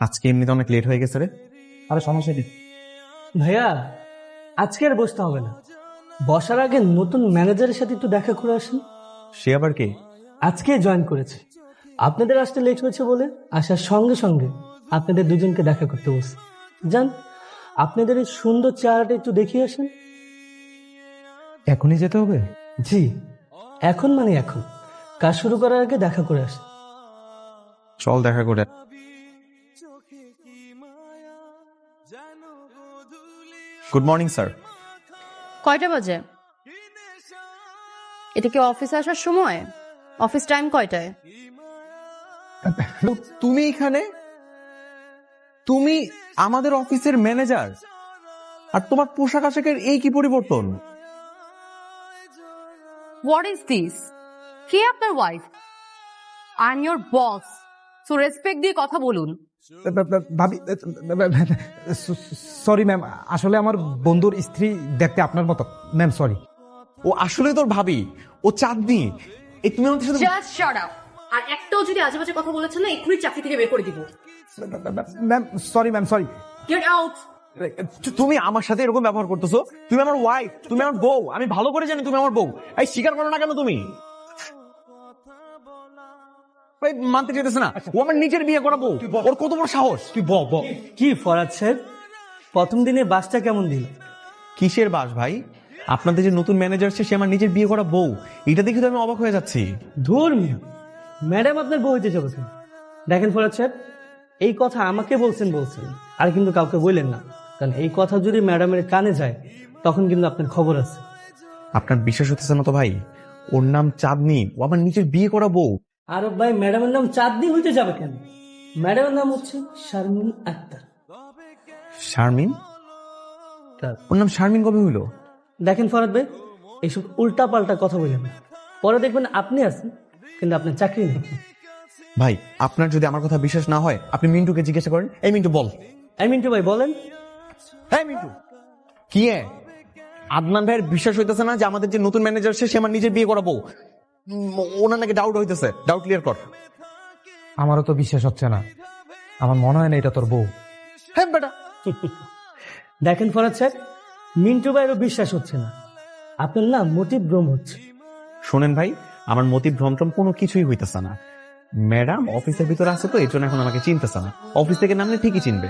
আজকে এমনিতে অনেক লেট হয়ে গেছে রে। আরে সমস্যা নেই ভাইয়া আজকে আর বসতে হবে না। বসার আগে নতুন ম্যানেজারের সাথে একটু দেখা করে আসুন। সে আবার কে? আজকে জয়েন করেছে। আপনাদের আসতে লেট হয়েছে বলে আসার সঙ্গে সঙ্গে আপনাদের দুজনকে দেখা করতে বসে যান আপনাদের এই সুন্দর চেহারাটা একটু দেখিয়ে আসেন। এখনই যেতে হবে? জি এখন মানে এখন। কাজ শুরু করার আগে দেখা করে আসেন। চল দেখা করে গুড মর্নিং স্যার কয়টা বাজে? এটা কি অফিসে আসার সময়? অফিস টাইম কয়টায়? তুমি এখানে? তুমি আমাদের অফিসের ম্যানেজার? আর তোমার পোশাক আশাকের এই কি পরিবর্তন? হোয়াট ইজ দিস কে আপনার wife I am your boss so respect দিয়ে কথা বলুন। ভাবি সরি ম্যাম আসলে আমার বন্ধুর স্ত্রী দেখতে আপনার মতো। Ma'am sorry. ও আসলে তোর ভাবি ও চাঁদনি। এই তুমি আমাদের সাথে জাস্ট শাট আপ আর একটাও যদি আজেবাজে কথা বলেছেন না এক্ষুনি চাকরি থেকে বের করে দিব। Ma'am sorry ma'am sorry. Get out তুমি আমার সাথে এরকম ব্যবহার করতেছো? তুমি আমার ওয়াইফ তুমি আমার বউ আমি ভালো করে জানি তুমি আমার বউ। এই স্বীকার করো না কেন তুমি? মানতে চাইতেছে না। ও আমার নিজের বিয়ে করাবো। ওর কত বড় সাহস? তুই ব ব কি ফরাজ সাহেব? প্রথম দিনে বাসটা কেমন দিল? কিসের বাস ভাই? আপনাদের যে নতুন ম্যানেজার সে আমার নিজের বিয়ে করা বউ। এটা দেখে তো আমি অবাক হয়ে যাচ্ছি। ধুর মিয়া। ম্যাডাম আপনার বউ হইতে চলেছেন। দেখেন ফরাজ সাহেব এই কথা আমাকে বলছেন বলছেন আর কিন্তু কাউকে বললেন না। কারণ এই কথা যদি ম্যাডামের কানে যায় তখন কিন্তু আপনার খবর আছে। আপনার বিশ্বাস হতেছে না তো ভাই? ওর নাম চাঁদনি। ও আমার নিজের বিয়ে করা বউ। আর ভাই ম্যাডামের নাম চাঁদনি হইতে যাবে কেন? ম্যাডামের নাম হচ্ছে শারমিন আক্তার। শারমিন? ওর নাম শারমিন কবে হইল? দেখেন ফরাদ ভাই এইসব উল্টা পাল্টা কথা বললেন পরে দেখবেন আপনি আছেন কিন্তু আপনার চাকরি নেই। ভাই আপনার যদি আমার কথা বিশ্বাস না হয় আপনি মিন্টুকে জিজ্ঞাসা করেন এই মিন্টু বল। এই মিন্টু ভাই বলেন। হ্যাঁ মিন্টু কি এ? আদনান ভাইয়ের বিশ্বাস হইতেছে না যে আমাদের যে নতুন ম্যানেজার সে সে আমার নিজের বিয়ে করাবো? ওনার নাকি ডাউট হইতেছে। ডাউট ক্লিয়ার কর। আমারও তো বিশ্বাস হচ্ছে না। আমার মনে হয় না এটা তোর বউ। হ্যাঁ বেটা। দেখেন ফরাদ সাহেব মিন্টু ভাইয়েরও বিশ্বাস হচ্ছে না। আপনার না মোটিভ ভ্রম হচ্ছে। শোনেন ভাই আমার মতি ভ্রমট্রম কোনো কিছুই হইতেছে না। ম্যাডাম অফিসের ভিতরে আছে তো এর জন্য এখন আমাকে চিনতেছে না। অফিস থেকে নামলে ঠিকই চিনবে।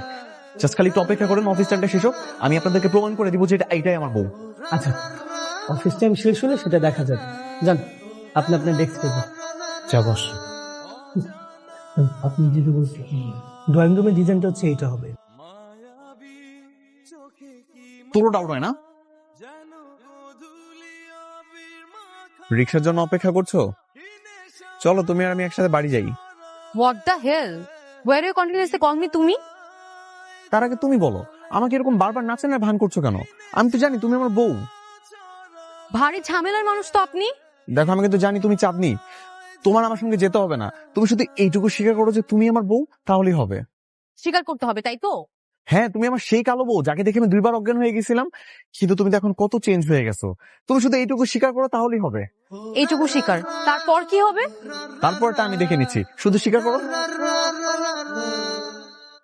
জাস্ট খালি একটু অপেক্ষা করেন অফিস টাইমটা শেষ হোক। আমি আপনাদেরকে প্রমাণ করে দিব যে এটা এইটাই আমার বউ। আচ্ছা অফিস টাইম শেষ হলে সেটা দেখা যাবে। যান। আপনি আপনার ডেস্ক পেপার যা বস আপনি যেটা বলছেন ড্রয়িং রুমের ডিজাইনটা হচ্ছে এইটা হবে। তোরও ডাউট হয় না? রিক্সার জন্য অপেক্ষা করছ? চলো তুমি আর আমি একসাথে বাড়ি যাই। What the hell were you continuously call me তুমি? তার আগে তুমি বলো আমাকে এরকম বারবার নাচেন ভান করছ কেন? আমি তো জানি তুমি আমার বউ। ভারী ঝামেলার মানুষ তো আপনি। দেখো আমি কিন্তু জানি তুমি চাঁদনি। তোমার আমার সঙ্গে যেতে হবে না। তুমি শুধু এইটুকু স্বীকার করো যে তুমি আমার বউ তাহলেই হবে। স্বীকার করতে হবে তাই তো? হ্যাঁ তুমি আমার সেই কালো বউ যাকে দেখে আমি দুইবার অজ্ঞান হয়ে গেছিলাম কিন্তু তুমি তো এখন কত চেঞ্জ হয়ে গেছো। তুমি শুধু এইটুকু স্বীকার করো তাহলেই হবে। এইটুকু স্বীকার। তারপর কি হবে? তারপরটা আমি দেখে নিচ্ছি। শুধু স্বীকার করো।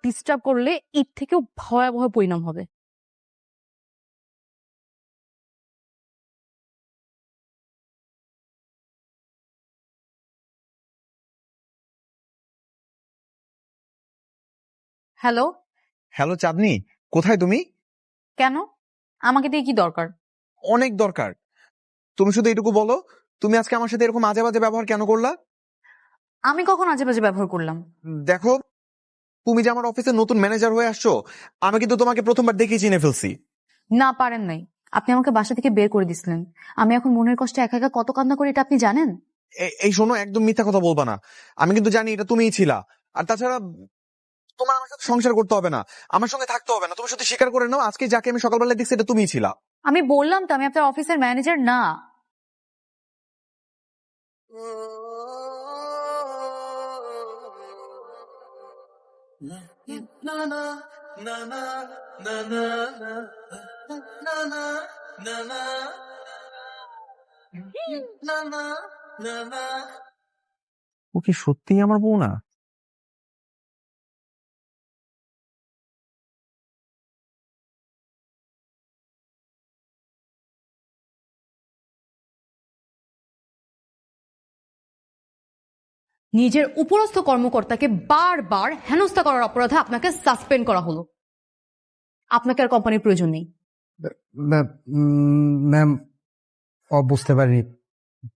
ডিস্টার্ব করলে এর থেকেও ভয়াবহ পরিণাম হবে। হ্যালো? হ্যালো চাঁদনি কোথায় তুমি? কেন? আমাকে দিয়ে কি দরকার? অনেক দরকার। তুমি শুধু এইটুকু বলো তুমি আজকে আমার সাথে এরকম আজে বাজে ব্যবহার কেন করলা? আমি কখন আজে বাজে ব্যবহার করলাম? দেখো তুমি যে আমার অফিসে নতুন ম্যানেজার হয়ে আসছো আমি কিন্তু তোমাকে প্রথমবার দেখেই চিনে ফেলছি। না পারেন নাই। আপনি আমাকে বাসা থেকে বের করে দিছিলেন। আমি এখন মনের কষ্টে একা একা কত কান্না করি এটা আপনি জানেন? এই শোনো একদম মিথ্যা কথা বলবা না। আমি কিন্তু জানি এটা তুমিই ছিলা। আর তাছাড়া তোমার আমার সাথে সংসার করতে হবে না। আমার সঙ্গে থাকতে হবে না। তুমি শুধু স্বীকার করে নাও আজকে যাকে আমি সকালবেলা দেখছি এটা তুমিই ছিলা। আমি বললাম তো আমি আপনার অফিসের ম্যানেজার না। ও কি সত্যিই আমার বউ না? নিজের উপরস্থ কর্মকর্তাকে বারবার হেনস্থা করার অপরাধে আপনাকে সাসপেন্ড করা হলো। আপনাকে আর কোম্পানির প্রয়োজন নেই। ম্যাম ও বুঝতে পারিনি।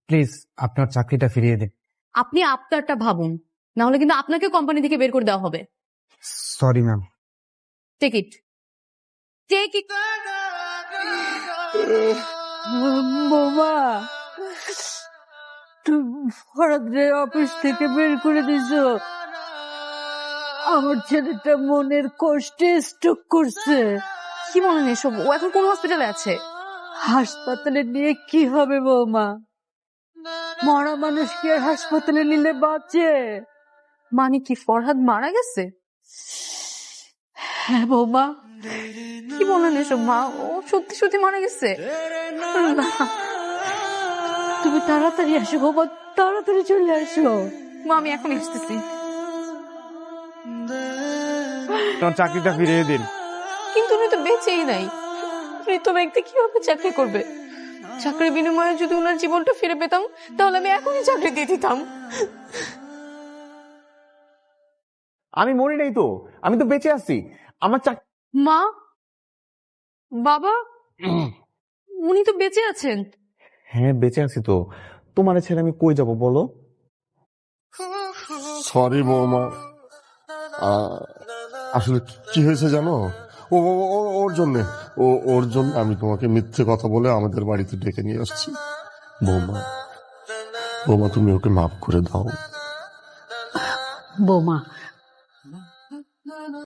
প্লিজ আপনার চাকরিটা ফিরিয়ে দিন। আপনি আপনারটা ভাবুন। না হলে কিন্তু আপনাকে কোম্পানি থেকে বের করে দেওয়া হবে। Sorry ma'am take it take it বোমা ফরাদের অফিস থেকে বের করে দিছো। আমার ছেলেটা মনের কষ্টে স্ট্রোক করছে। কি বলেন এসব? ও এখন কোন হসপিটালে আছে? হাসপাতালে নিয়ে কি হবে বৌমা? মরা মানুষ কি আর হাসপাতালে নিলে বাঁচে? মানে কি ফরহাদ মারা গেছে? হ্যাঁ বৌমা। কি বলেন এসব মা? ও সত্যি সত্যি মারা গেছে? না, তুমি তাড়াতাড়ি আসো বৌমা তাড়াতাড়ি চলে আসো। মা আমি এখন আসতেছি। তোমার চাকরিটা ফিরিয়ে দিন। কিন্তু উনি তো বেঁচেই নাই। মৃত ব্যক্তি কীভাবে চাকরি করবে? চাকরির বিনিময়ে যদি ওনার জীবনটা ফিরে পেতাম তাহলে আমি এখনই চাকরি দিয়ে দিতাম। আমি মরি নাই তো? আমি তো বেঁচে আছি। আমার চাকরি মা? বাবা? উনি তো বেঁচে আছেন। হ্যাঁ বেঁচে আছি তো। তোমার ছেড়ে আমি কই যাব বলো? সরি বৌমা। আসলে কি হয়েছে জানো? ও ও- ও- ওর জন্য ও ওর জন্য আমি তোমাকে মিথ্যে কথা বলে আমাদের বাড়িতে ডেকে নিয়ে আসছি। বৌমা বৌমা তুমি ওকে মাফ করে দাও। বৌমা